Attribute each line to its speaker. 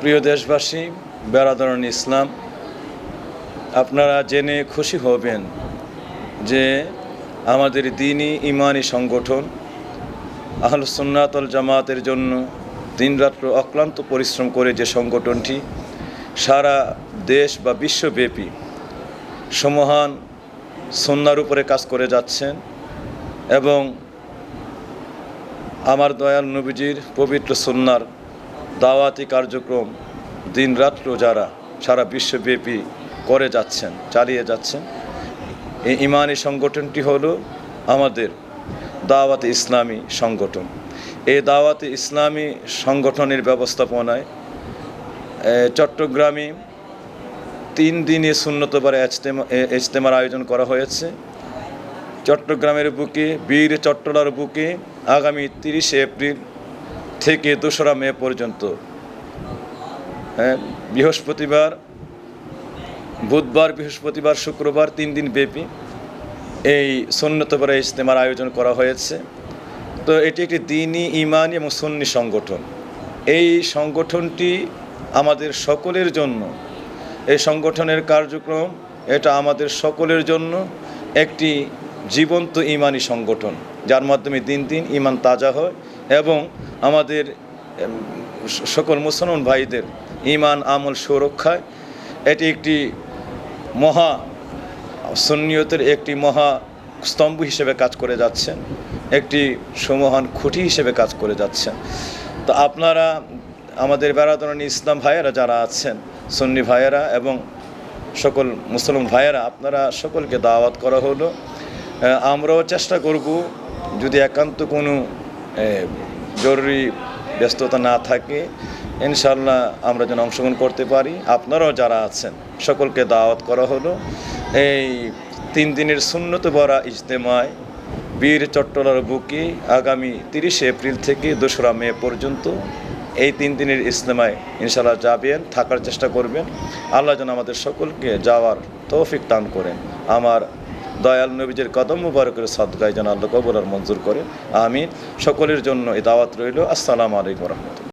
Speaker 1: প্রিয় দেশবাসী বেড়াদরণ ইসলাম, আপনারা জেনে খুশি হবেন যে আমাদের দিনই ইমানি সংগঠন আহল সুন্নাতল জামাতের জন্য দিনরাত্র অক্লান্ত পরিশ্রম করে যে সংগঠনটি সারা দেশ বা বিশ্বব্যাপী সমহান সন্ন্যার উপরে কাজ করে যাচ্ছেন এবং আমার দয়াল নবীজির পবিত্র সন্ন্যার দাওয়াতি কার্যক্রম দিনরাত্র যারা সারা বিশ্বব্যাপী করে যাচ্ছেন, চালিয়ে যাচ্ছেন। এই ইমানি সংগঠনটি হলো আমাদের দাওয়াতে ইসলামী সংগঠন। এই দাওয়াতে ইসলামী সংগঠনের ব্যবস্থাপনায় চট্টগ্রামে তিন দিনে শূন্যতবার ইজতেমার আয়োজন করা হয়েছে। চট্টগ্রামের বুকে, বীর চট্টলার বুকে আগামী তিরিশে এপ্রিল থেকে দোসরা মে পর্যন্ত। হ্যাঁ, বৃহস্পতিবার বুধবার বৃহস্পতিবার শুক্রবার তিন দিন ব্যাপী এই সন্ন্যতপাড়া ইজতেমার আয়োজন করা হয়েছে। তো এটি একটি দিনই ইমানি এবং সুন্নি সংগঠন। এই সংগঠনটি আমাদের সকলের জন্য এই সংগঠনের কার্যক্রম এটা আমাদের সকলের জন্য একটি জীবন্ত ইমানি সংগঠন যার মাধ্যমে দিন দিন ইমান তাজা হয় এবং আমাদের সকল মুসলমান ভাইদের ইমান আমল, সুরক্ষায় এটি একটি মহা সুন্নিয়তের একটি মহা স্তম্ভ হিসেবে কাজ করে যাচ্ছেন, একটি সমহান খুঁটি হিসেবে কাজ করে যাচ্ছেন। তো আপনারা, আমাদের বেড়াদরণী ইসলাম ভাইয়েরা যারা আছেন, সুন্নি ভাইয়েরা এবং সকল মুসলমান ভাইয়েরা, আপনারা সকলকে দাওয়াত করা হলো। আমরাও চেষ্টা করব যদি একান্ত কোনো জরুরি ব্যস্ততা না থাকে ইনশাল্লাহ আমরা যেন অংশগ্রহণ করতে পারি। আপনারাও যারা আছেন, সকলকে দাওয়াত করা হলো। এই তিন দিনের শূন্যত বরা ইজতেমায় বীর চট্টলার বুকে আগামী তিরিশে এপ্রিল থেকে দোসরা মে পর্যন্ত এই তিন দিনের ইজতেমায় ইনশাল্লাহ যাবেন, থাকার চেষ্টা করবেন। আল্লাহ যেন আমাদের সকলকে যাওয়ার তৌফিক দান করেন। আমার দয়াল নবীজের কদম মুবারকের সাদগায় যেন আল্লাহ কবুল আর মঞ্জুর করে। আমি সকলের জন্য এ দাওয়াত রইল। আসসালামু আলাইকুম রহমতুল্লাহ।